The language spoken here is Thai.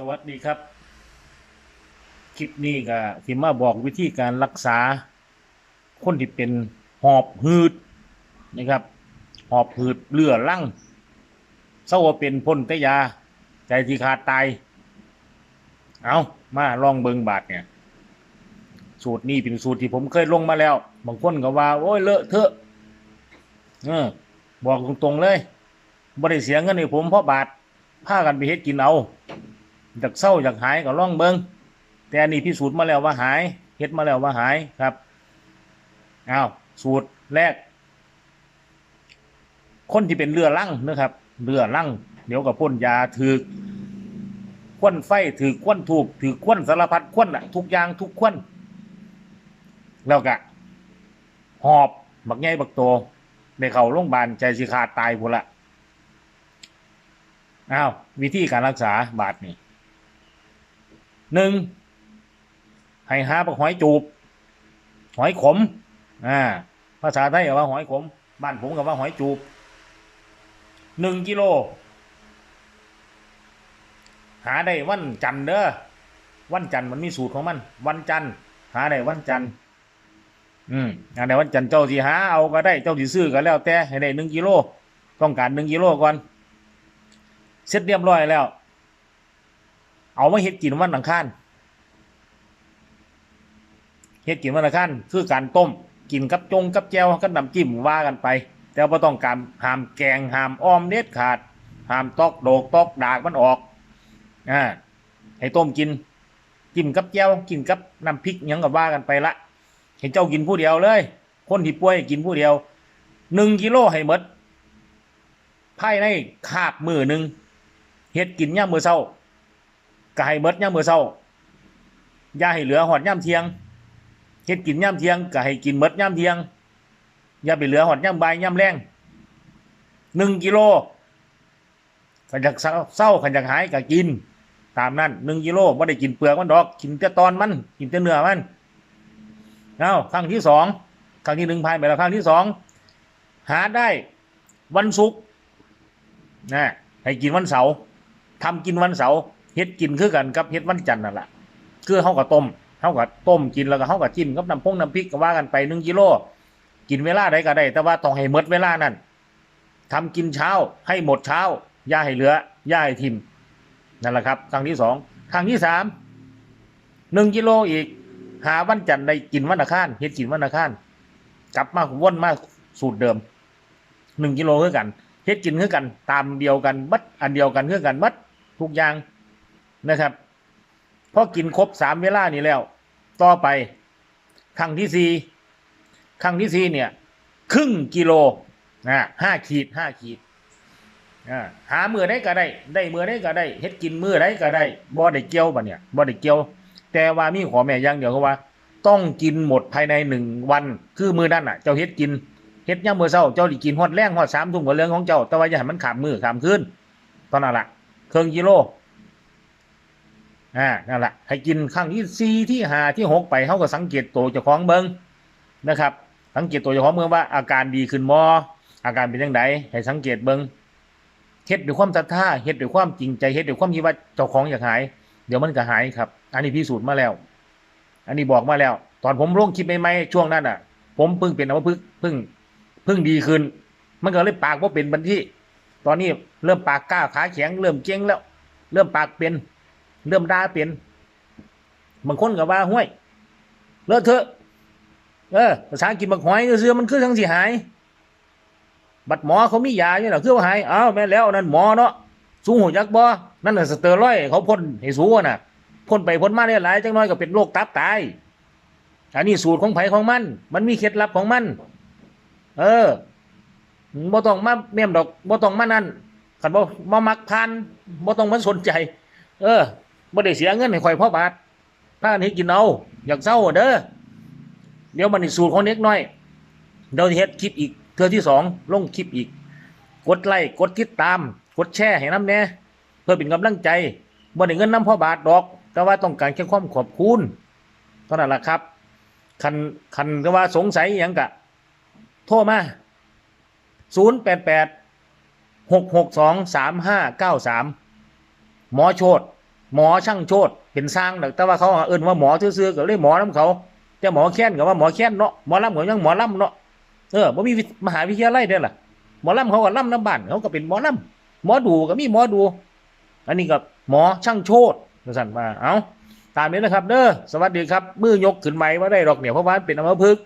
สวัสดีครับ คลิปนี้ก็สิมาบอกวิธีการรักษา คนที่เป็นหอบหืดนะครับ หอบหืดเลือลั่งเศร้าเป็นพ่นแตยา ใจที่ขาดตาย เอามาลองเบิงบาทเนี่ย สูตรนี้เป็นสูตรที่ผมเคยลงมาแล้ว บางคนก็ว่า โอ้ยเลอะเทอะเออบอกตรงๆเลยบ่ได้เสียเงินให้ผมเพราะบาทพากันไปเฮ็ดกินเอา อยากเศร้าอยากหายก็ลองเบิงแต่อันนี้พิสูจน์มาแล้วว่าหายเฮ็ดมาแล้วว่าหายครับอ้าวสูตรแรก คนที่เป็นเรือลั่งนะครับเรือลั่งเดี๋ยวกับพ่นยาถือควนไฟถือควนถูกถือควนสารพัดควนอะทุกอย่างทุกควนแล้วก็หอบบักใหญ่บักโตในเขาโรงพยาบาลใจสิขาดตายพุ่นละอ้าววิธีการรักษาบาดนี่ หนึ่งให้หาปักหอยจูบ หอยขม อ่า ภาษาไทยก็ว่าหอยขม บ้านผมก็ว่าหอยจูบหนึ่งกิโล หาได้วันจันเด้อวันจันมันมีสูตรของมัน วันจันหาได้วันจันอืมหาได้วันจันเจ้าสิหาเอาก็ได้เจ้าสิซื้อก็แล้วแต่ให้ได้หนึ่งกิโล ต้องการหนึ่งกิโลก่อนเสร็จเรียบร้อยแล้ว เอามาเฮ็ดกินวันอังคารเฮ็ดกินวันอังคารคือการต้มกินกับจงกับแจวกับน้ำจิ้มว่ากันไป แต่ว่าต้องการห้ามแกงห้ามอ้อมเด็ดขาดห้ามตอกโดกตอกดากมันออกอ่าให้ต้มกินจิ้มกับแจวกินกับน้ำพริกยังกับว่ากันไปละเห็นเจ้ากินผู้เดียวเลย คนที่ป่วยกินผู้เดียวหนึ่งกิโลให้หมดภายในคาบมือหนึ่งเฮ็ดกินย่ามือเศร้า ก็ให้เบิดย่ามมื้อเช้าอย่าให้เหลือหอดย่ามเที่ยงเฮ็ดกินย่ามเที่ยงก็ให้กินเบิดย่ามเที่ยง อย่าไปเหลือหอดย่ามบ่ายย่ามแรงหนึ่งกิโลขันจากเศร้าขันจากหายก็กิน ตามนั้นหนึ่งกิโลไม่ได้กินเปลือกมันดอก กินแต่ตอนมัน กินแต่เนื้อมันเอาครั้งที่สองครั้งที่หนึ่งผ่านไปแล้วครั้งที่สองหาได้วันศุกร์นะให้กินวันเสาร์ทำกินวันเสาร์ เฮ็ดกินคือกันกับเฮ็ดวันจันทร์นั่นแหละคือเฮาก็ต้มเฮาก็ต้มกินแล้วก็เฮาก็จิ้มกับน้ำพงน้ำพริกก็ว่ากันไปหนึ่งกิโลกินเวลาใดก็ได้ แต่ว่าต้องให้หมดเวลานั้นทำกินเช้าให้หมดเช้าย่าให้เหลือย่าให้ทิมนั่นแหละครับครั้งที่สองครั้งที่สามหนึ่งกิโลอีก หาวันจันทร์ได้กินวันอังคารเฮ็ดกินวันอังคารกลับมาวนมาสูตรเดิมหนึ่งกิโลคือกันเฮ็ดกินคือกัน ตามเดียวกันบัดอันเดียวกันคือกันบัดทุกอย่าง นะครับพอกินครบสามเวลานี้แล้ว ต่อไปครั้งที่สี่ครั้งที่สี่เนี่ย ครึ่งกิโลนะห้าขีดห้าขีดอ่าหามือได้ก็ได้ ได้เมื่อได้ก็ได้เฮ็ดกินเมื่อได้ก็ได้บ่ได้เกี่ยวบ่เนี่ยบ่ได้เกี่ยว แต่ว่ามีขอแม่อยังเดียวคือว่า ต้องกินหมดภายในหนึ่งวัน คือมือนั่นอะ เจ้าเฮ็ดกินเฮ็ดย่ามมือเช้าเจ้าด้กินฮอดแรงฮอดสามทุ่มกับเรื่องของเจ้า แต่ว่าอย่าให้มันขามมือขามคืนตอนนั้นละครึ่งกิโล อ่านั่นแหละให้กินครั้งที่สี่ที่ห้าที่หกไปเขาก็สังเกตตัวเจ้าของเบิงนะครับ สังเกตตัวเจ้าของเบิงว่าอาการดีขึ้นมออาการเป็นยังไงให้สังเกตเบิงเฮ็ดด้วยความศรัทธาเฮ็ดด้วยความจริงใจเฮ็ดด้วยความคิดว่าเจ้าของอยากหาย เดี๋ยวมันก็หายครับ อันนี้พิสูจน์มาแล้ว อันนี้บอกมาแล้ว ตอนผมลงคลิปใหม่ๆช่วงนั้นอะ ผมเพิ่งเป็นอัมพฤกษ์เพิ่งเพิ่งดีขึ้น มันก็เลยปากว่าเป็นบันที่ ตอนนี้เริ่มปากกล้าขาแข็งเริ่มเก่งแล้ว เริ่มปากเป็น เริ่มด่าเป็นบางคนก็ว่าห้วยเลอะเทอะเออภาษาอังกฤษบักหอยเสื้อมันคือทั้งสิหาย บัดหมอเขามียาอยู่หรอคือว่าหายอ้าวแม่แล้วนั่นหมอเนาะสูงหัวยักษ์บ่นั่นน่ะสเตอรอยด์เขาพ่นให้สูงน่ะพ่นไปพ่นมาได้หลายจังน้อยก็เป็นโรคตับตายอันนี้สูตรของไผของมัน มันมีเคล็ดลับของมัน เออบ่ต้องมาเมี่ยมดอกบ่ต้องมานั่นคันบ่บ่มักพันบ่ต้องมาสนใจ เออ บ่ได้เสียเงินให้ข่อยพ่อบาทพากันเฮ็ดกินเอาอยากเศร้าเด้อเดี๋ยวมันนี่สูตรของเด็กน้อยเดี๋ยวเฮ็ดคลิปอีกเทื่อที่สองลงคลิปอีก กดไลค์กดติดตาม กดแชร์ให้น้ำแน่เพื่อเป็นกำลังใจบ่ได้เงินน้ำพ่อบาทดอก แต่ว่าต้องการแค่ความขอบคุณเท่านั้นแหละครับคันคันก็ว่าสงสัยอหยังกะ โทรมา088 662 3593หมอโชด หมอช่างโชดเป็นสร้างแต่ว่าเขาเอิ้นว่าหมอซื่อๆก็เลยหมอนํเขาแต่หมอแค้นก็ว่าหมอแค้นเนาะหมอลำก็ยังหมอลำเนาะเออบ่มีมหาวิทยาลัยเด้อล่ะหมอลำเขาก็ลำน้ำบ้านเขาก็เป็นหมอลำหมอดูก็มีหมอดู อันนี้ก็หมอช่างโชดสั่นมาเอาตามนี้นะครับ เด้อสวัสดีครับมือยกขึ้นไม้ว่าได้ดอกเหนี่ยเพราะว่าเป็นอัมพฤกษ์